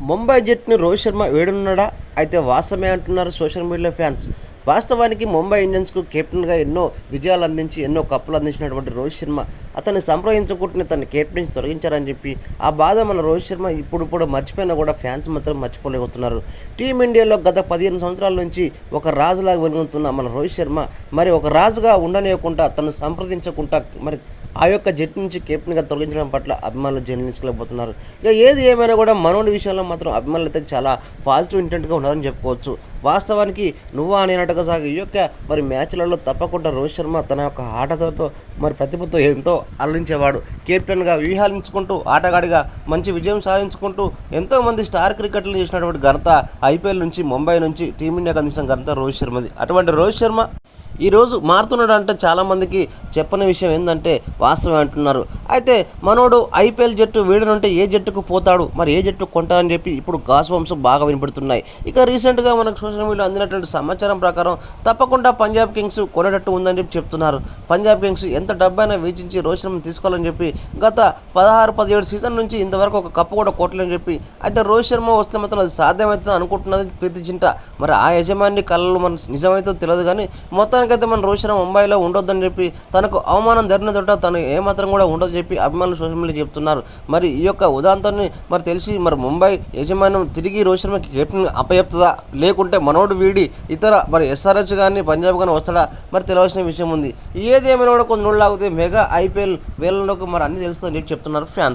ముంబై జట్టుని రోహిత్ శర్మ వేడున్నాడా? అయితే వాస్తవమే అంటున్నారు సోషల్ మీడియా ఫ్యాన్స్. వాస్తవానికి ముంబై ఇండియన్స్కు కెప్టెన్గా ఎన్నో విజయాలు అందించి ఎన్నో కప్పులు అందించినటువంటి రోహిత్ శర్మ అతన్ని సంప్రదించకుండా తన కెప్టెన్స్ తొలగించారని చెప్పి ఆ బాధ మన రోహిత్ శర్మ ఇప్పుడు కూడా మర్చిపోయినా కూడా ఫ్యాన్స్ మాత్రం మర్చిపోలేకపోతున్నారు. టీమిండియాలో గత పదిహేను సంవత్సరాల నుంచి ఒక రాజులాగా వెలుగుతున్న మన రోహిత్ శర్మ మరి ఒక రాజుగా ఉండనివ్వకుండా తను సంప్రదించకుండా మరి ఆ యొక్క జట్టు నుంచి కెప్టెన్గా తొలగించడం పట్ల అభిమానులు జీర్ణించలేకపోతున్నారు. ఇక ఏది ఏమైనా కూడా మనోడి విషయంలో మాత్రం అభిమానులు అయితే చాలా పాజిటివ్ ఇంటెంట్గా ఉన్నారని చెప్పుకోవచ్చు. వాస్తవానికి నువ్వా అనేనట్టుగా సాగు. ఈ యొక్క మరి మ్యాచ్లలో తప్పకుండా రోహిత్ శర్మ తన యొక్క ఆటతో మరి ప్రతిభతో ఎంతో అలరించేవాడు. కెప్టెన్గా వ్యూహాలించుకుంటూ ఆటగాడిగా మంచి విజయం సాధించుకుంటూ ఎంతో మంది స్టార్ క్రికెట్లు చేసినటువంటి ఘనత ఐపీఎల్ నుంచి ముంబై నుంచి టీమిండియాకి అందించిన ఘనత రోహిత్ శర్మది. అటువంటి రోహిత్ శర్మ ఈరోజు మారుతున్నాడు అంటే చాలామందికి చెప్పని విషయం ఏంటంటే వాస్తవం అంటున్నారు. అయితే మనోడు ఐపీఎల్ జట్టు వీడనుంటే ఏ జట్టుకు పోతాడు? మరి ఏ జట్టు కొంటారని చెప్పి ఇప్పుడు గాస్ వంశం బాగా వినపడుతున్నాయి. ఇక రీసెంట్గా మనకు సోషల్ మీడియాలో అందినటువంటి సమాచారం ప్రకారం తప్పకుండా పంజాబ్ కింగ్స్ కొనేటట్టు ఉందని చెప్పి చెప్తున్నారు. పంజాబ్ కింగ్స్ ఎంత డబ్బైనా వేచించి రోహిత్ శర్మ తీసుకోవాలని చెప్పి గత పదహారు పదిహేడు సీజన్ నుంచి ఇంతవరకు ఒక కప్పు కూడా కొట్టలేని చెప్పి అయితే రోహిత్ శర్మ వస్తే మాత్రం అది సాధ్యమవుతుంది అనుకుంటున్నది ప్రతి చింట మరి ఆ యజమాని కళలు మన నిజమైతే తెలియదు కానీ మొత్తానికైతే మన రోహిత్ శర్మ ముంబైలో ఉండొద్దని చెప్పి తనకు అవమానం జరిగిన తోట తను ఏమాత్రం కూడా ఉండదు చెప్పి అభిమానులు సోషల్ మీడియా చెప్తున్నారు. మరి ఈ యొక్క ఉదాంతాన్ని మరి తెలిసి మరి ముంబై యజమానం తిరిగి రోహిత్ శర్మకి కెప్టెన్ అప్పచెప్తుందా? లేకుంటే మనోడు వీడి ఇతర మరి ఎస్ఆర్హెచ్ కానీ పంజాబ్ కానీ వస్తాడా? మరి తెలియాల్సిన విషయం ఉంది. ఏది ఏమైనా కూడా కొన్ని రోజులు ఆగితే మెగా ఐపీఎల్ వేలంలోకి మరి అన్ని తెలుస్తుందని చెప్తున్నారు ఫ్యాన్స్.